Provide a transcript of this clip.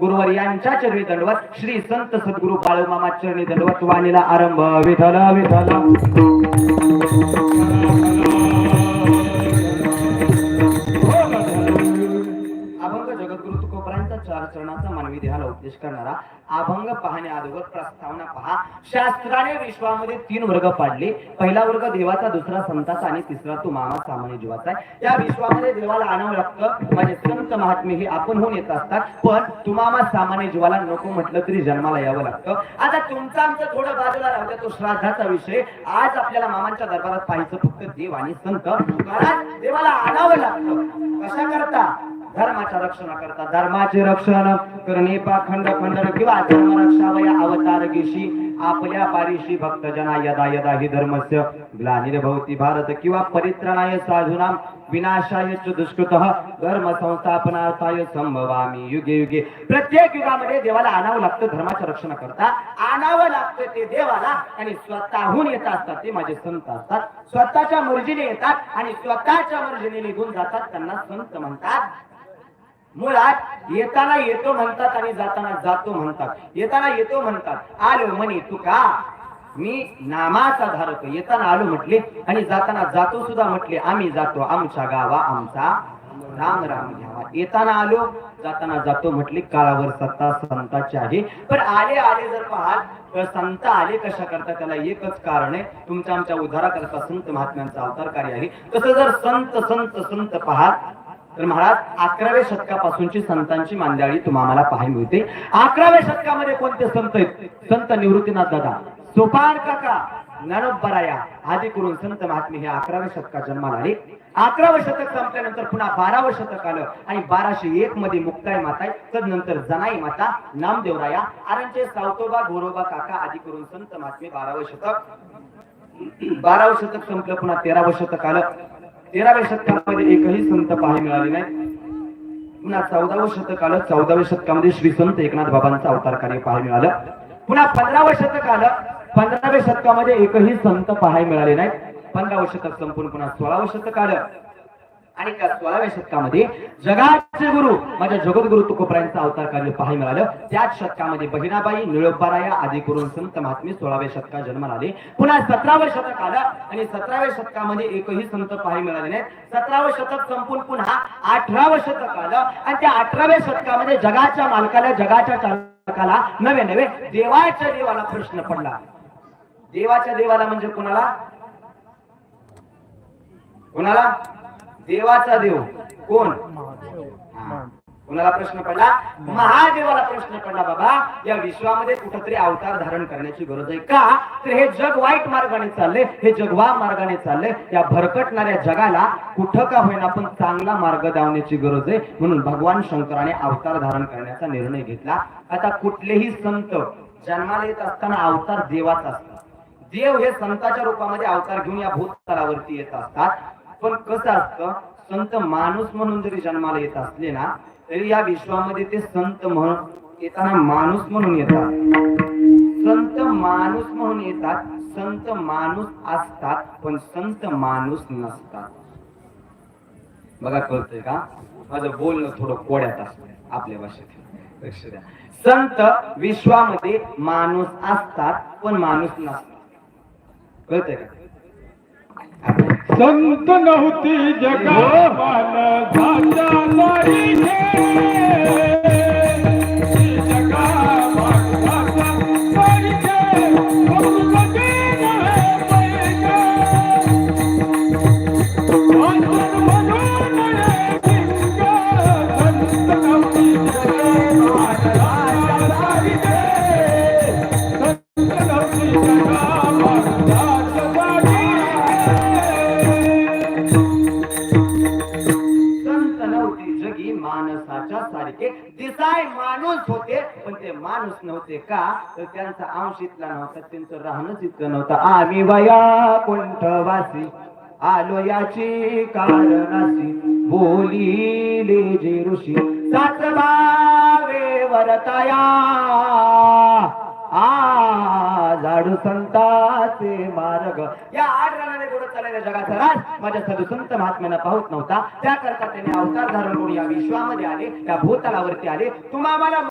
गुरुवर यांच्या चरणी दंडवत श्री संत सद्गुरु बाळूमामा चरणी दंडवत वाणीला आरंभ. विठल विठल चरणाचा मानवी देहाला उपदेश करणारा अभंग पाहण्या अगोदर प्रस्तावना पहा. शास्त्राने विश्वामध्ये तीन वर्ग पाडले. पहिला वर्ग देवाचा दुसरा संताचा आणि तिसरा तो मामा सामान्य जीवाचा आहे. या विश्वामध्ये देवाला आणावं लागतं म्हणजे संत महात्मे हे आपण होऊन येत असतात. पण तुम्हाला सामान्य जीवाला नको म्हटलं तरी जन्माला यावं लागतं. आता तुमचं आमचं थोडं बाजूला राहतं तो श्राद्धाचा विषय. आज आपल्याला मामांच्या दरबारात पाहायचं फक्त देव आणि संत. कारण देवाला आणावं लागतं. कशा करता धर्माच्या रक्षणाकरता धर्माचे रक्षण करणे पाखंड खंडन किंवा धर्म रक्षावया अवतार घेशी आपल्या पारिशी भक्त जना यदा यदा हि धर्मस्य ग्लानिर्भवती. भारत किंवा परित्राणाय साधूनाम विनाशाय च दुष्कृत धर्म संस्थापनार्थाय संभवामी. युगे युगे. प्रत्येक युगामध्ये देवाला आणावं लागतं धर्माच्या रक्षणाकरता आणावं लागतं ते देवाला आणि स्वतःहून येत असतात ते माझे संत असतात. स्वतःच्या मर्जीने येतात आणि स्वतःच्या मर्जीने निघून जातात त्यांना संत म्हणतात. मुळात येताना येतो म्हणतात आणि जाताना जातो म्हणतात. येताना येतो म्हणतात. आलो म्हणे तू का मी नामाचा धारक. येताना आलो म्हटले आणि जाताना जातो सुद्धा म्हटले आम्ही जातो. आमच्या गावा आमचा राम राम घ्यावा. येताना आलो जाताना जातो म्हटले काळावर सत्ता संताची आहे. पण आले आले जर पाहाल तर संत आले कशा करता त्याला एकच कारण आहे. तुमच्या आमच्या उद्धाराकरता संत महात्म्यांचा अवतार कार्य आहे. तसं जर संत संत संत पाहाल तर महाराज अकराव्या शतकापासूनची संतांची मांदियाळी तुम्हाला पाहायला मिळते. अकराव्या शतकामध्ये कोणते संत आहेत? संत निवृत्तीनाथ दादा सोपान काका नरबराया आदी करून संत महात्मे हे अकराव्या शतकात जन्माला आले. अकरावं शतक संपल्यानंतर पुन्हा बारावं शतक आलं आणि बाराशे एक मध्ये मुक्ताई माता तर तदनंतर जनाई माता नामदेवराया आरणचे सावतोबा गोरोबा काका आदी करून संत महात्मे बारावं शतक. बारावं शतक संपलं पुन्हा तेरावं शतक आलं. तेराव्या शतकामध्ये एकही संत पाहायला मिळाले नाही. पुन्हा चौदावं शतक आलं चौदाव्या शतकामध्ये श्री संत एकनाथ बाबांचा अवतार कार्य पाहायला मिळालं. पुन्हा पंधरावं शतक आलं पंधराव्या शतकामध्ये एकही संत पाहायला मिळाले नाही. पंधरावं शतक संपून पुन्हा सोळावं शतक आलं. आणि त्या सोळाव्या शतकामध्ये जगाचे गुरु माझ्या जगद्गुरु तुकोबरायांचा अवतार कार्य पाहायला मिळालं. त्याच शतकामध्ये बहिणाबाई निळोबाराया आदी करून संत महात्मे सोळाव्या शतकात जन्माला आले. पुन्हा सतराव्या शतक आलं आणि सतराव्या शतकामध्ये एकही संत पाहायला मिळाले नाही सतरावं शतक संपून पुन्हा अठरावं शतक आलं आणि त्या अठराव्या शतकामध्ये जगाच्या मालकाला जगाच्या चालकाला नवे नवे देवाच्या देवाला प्रश्न पडला. देवाच्या देवाला म्हणजे कोणाला? कोणाला? देवाचा देव. कोण. कोणाला प्रश्न पडला? महादेवाला प्रश्न पडला बाबा. या विश्वामध्ये कुठंतरी अवतार धारण करण्याची गरज आहे का? तर हे जग वाईट मार्गाने चालले हे जगवा मार्गाने चालले या भरकटणाऱ्या जगाला कुठं का होईना पण चांगला मार्ग दावण्याची गरज आहे. म्हणून भगवान शंकराने अवतार धारण करण्याचा निर्णय घेतला. आता कुठलेही संत जन्माला येत असताना अवतार देवाचा असतात. देव हे संताच्या रूपामध्ये अवतार घेऊन या भूतलावरती येत असतात. पण कसं असतं संत माणूस म्हणून जरी जन्माला येत असले ना तरी या विश्वामध्ये ते संत म्हणून येताना माणूस म्हणून येतात. संत माणूस म्हणून येतात संत माणूस असतात पण संत माणूस नसतात. बघा कळतंय का? माझं बोलणं थोडं कोड्यात असतं आपल्या भाषेत. लक्ष द्या. संत विश्वामध्ये माणूस असतात पण माणूस नसतात. कळतंय का? संत नव्हती जगा झाला माणूस होते पण ते माणूस नव्हते का? तर त्यांचा अंश इथला नव्हता त्यांचं राहणंच इतकं नव्हतं. आम्ही वया कुंठवासी आलो याची कारणासी बोलिले जे ऋषी सातबावे वरताया. आ झाडू संताचे मार्ग. या आठ रणाने गोड चाललेल्या जगाचा राज माझ्या साधू संत महात्म्यांना पाहत नव्हता. त्याकरता त्याने अवतार धारण करून या विश्वामध्ये आले त्या भूतलावरती आले. तुम्हाला